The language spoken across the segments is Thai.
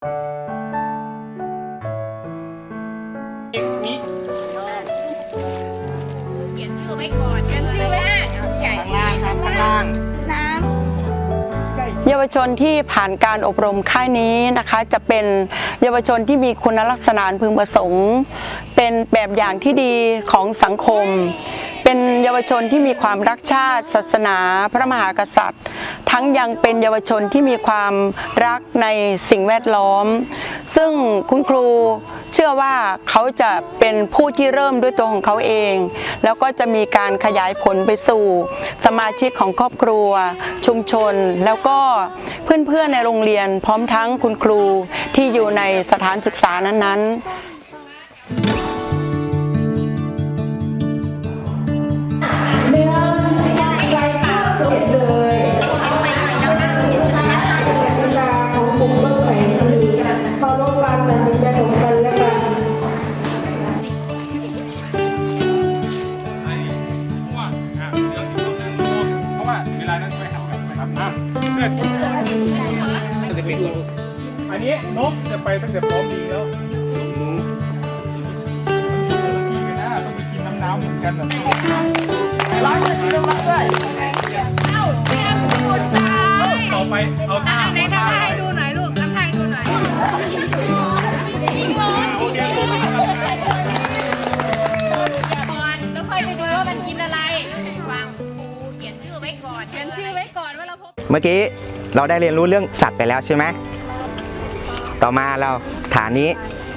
เขียนชื่อไว้ก่อนเขียนชื่อไว้ข้างล่างครับข้างล่างน้เยาวชนที่ผ่านการอบรมค่ายนี้นะคะ จะเป็นเยาวชนที่มีคุณลักษณะพึงประสงค์ เป็นแบบอย่างที่ดีของสังคม เยาวชนที่มีความรักชาติ ศาสนา พระมหากษัตริย์ ทั้งยังเป็นเยาวชนที่มีความรักในสิ่งแวดล้อม ซึ่งคุณครูเชื่อว่าเขาจะเป็นผู้ที่เริ่มด้วยตัวของเขาเอง แล้วก็จะมีการขยายผลไปสู่ สมาชิกของครอบครัว ชุมชน แล้วก็เพื่อนๆในโรงเรียนพร้อมทั้งคุณครูที่อยู่ในสถานศึกษานั้นๆ กันไปทำน้ำเกิดจะเป็นอันนี้นกจะไปตั้งแต่พร้อมดีแล้วต้องไปกินน้ำน้ำเหมือนกันแบบร้อยเปอร์เซ็นต์ลงมาด้วยต่อไปเอาหน้าำในทำท่าให้ดูหน่อยลูกทำท่าให้ดูหน่อยก่อนแล้วค่อยไปดู เราพบเมื่อกี้เราได้เรียนรู้เรื่องสัตว์ไปแล้วใช่ไหมต่อมาเราฐานนี้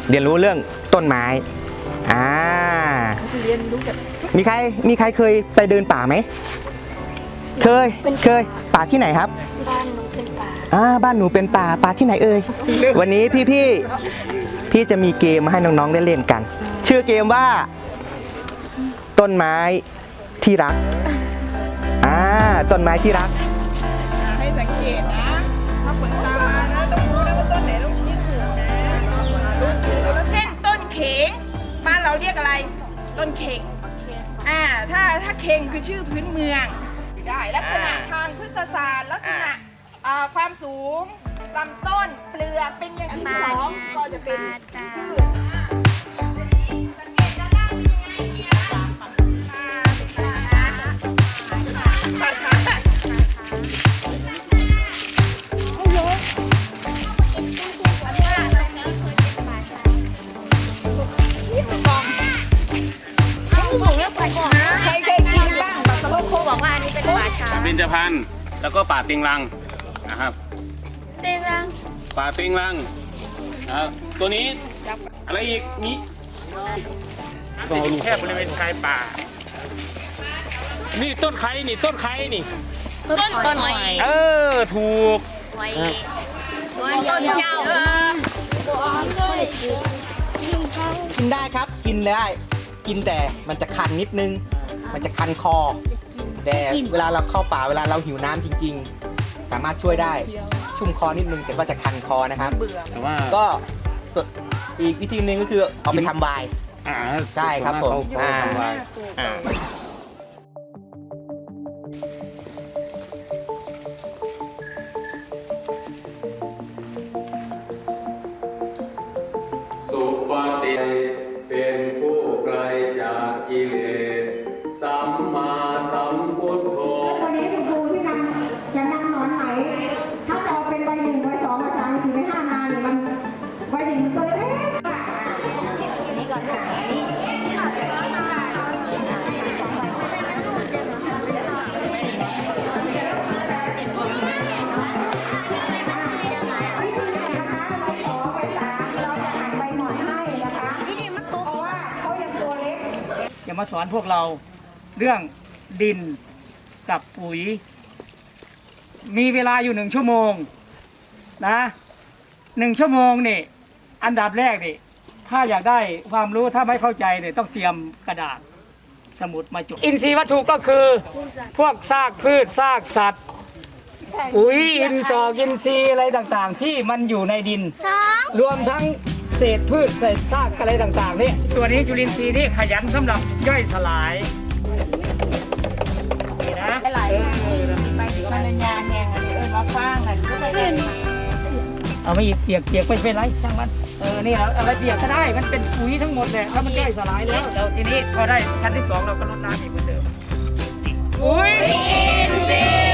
เรียนรู้เรื่องต้นไม้อ่ามีใครมีใครเคยไปเดินป่าไหมเคยเคยป่าที่ไหนครับ บ้านหนูเป็นป่าอ่าบ้านหนูเป็นป่าป่าที่ไหนเอ่ยวันนี้พี่พี่พี่จะมีเกมมาให้น้องๆได้เล่นกัน ชื่อเกมว่า ต้นไม้ที่รักอ่าต้นไม้ที่รัก ให้สังเกตนะ ถ้าขนตามานะ ต้องรู้นะว่าต้นไหนต้องชี้ถูกนะเช่นต้นเข็งบ้านเราเรียกอะไร ต้นเข็งอ่าถ้าถ้าเข็งคือชื่อพื้นเมืองได้ลักษณะอ่าทางพฤกษศาสตร์ลักษณะอ่าอ่าความสูงลำต้นเปลือกเป็นอย่างที่สองก็จะเป็นชื่อ ญจพรรณแล้วก็ป่าเต็งรังนะครับ เต็งรังป่าเต็งรังนะครับตัวนี้อะไรอีกมีจะอยู่แค่บริเวณชายป่า นี่ต้นไคร้นี่ต้นไคร้นี่ ต้นต้นหอยเออถูกหอยต้นเจ้ากินได้ครับ กินได้ กินแต่มันจะคันนิดนึง มันจะคันคอ แต่เวลาเราเข้าป่าเวลาเราหิวน้ำจริง ๆ สามารถช่วยได้ ชุ่มคอนิดนึงแต่ก็จะคันคอนะครับแต่ว่าก็ส่วนอีกวิธีหนึ่งก็คือเอาไปทำไวน์อ่าใช่ครับผมส่วนมากเขาเขาทำไว้อ่าสุปฏิเป็นผู้ไกลจากกิเลสสั มาสอนพวกเราเรื่องดินกับปุ๋ย มีเวลาอยู่หนึ่งชั่วโมงนะหนึ่งชั่วโมงนี่อันดับแรกนี่ถ้าอยากได้ความรู้ถ้าไม่เข้าใจเนี่ยต้องเตรียมกระดาษสมุดมาจดอินทรีย์วัตถุก็คือ พวกซากพืชซากสัตว์ปุ๋ยอินทรย์อินทรีย์อะไรต่างๆ ที่มันอยู่ในดิน รวมทั้ง เศษพืชเศษซากอะไรต่างๆเนี่ยตัวนี้จุลินทรีย์นี่ขยันสำหรับย่อยสลายนี่นะเออไปมันยาแหงอันนี้เอิญมาฟางอันนี้ก็ไปเล่นเอาไม่อีกเปียกเปียกไม่เป็นไรช่างมันเออนี่เราอะไรเปียกก็ได้มันเป็นปุ๋ยทั้งหมดแหละแล้วมันย่อยสลายแล้วแล้วทีนี้พอได้ชั้นที่สองเราก็ลดน้ำอีกเหมือนเดิมปุ๋ยสี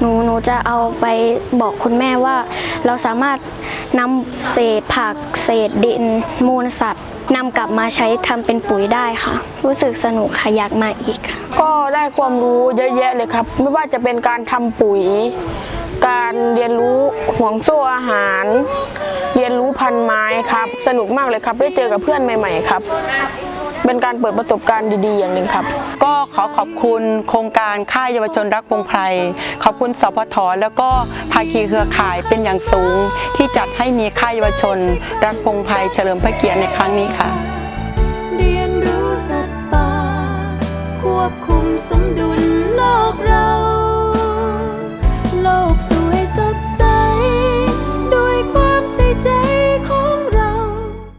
หนูหนูจะเอาไปบอกคุณแม่ว่า เราสามารถนำเศษผัก เศษดินมูลสัตว์ นำกลับมาใช้ทำเป็นปุ๋ยได้ค่ะ รู้สึกสนุกค่ะอยากมาอีกค่ะก็ได้ความรู้เยอะแยะเลยครับ ไม่ว่าจะเป็นการทำปุ๋ย การเรียนรู้ห่วงโซ่อาหาร เรียนรู้พันไม้ครับ สนุกมากเลยครับ ได้เจอกับเพื่อนใหม่ ๆ ครับ เป็นการเปิดประสบการณ์ดีๆ อย่างหนึ่งครับ ก็ขอขอบคุณโครงการค่ายเยาวชนรักวงไพรขอบคุณสพทแล้วก็ภาคีเครือข่ายเป็นอย่างสูง ที่จัดให้มีค่ายเยาวชน รักวงไพรเฉลิมพระเกียรติในครั้งนี้ค่ะเรียนรู้สัตว์ป่าควบคุมสมดุลโลกเรา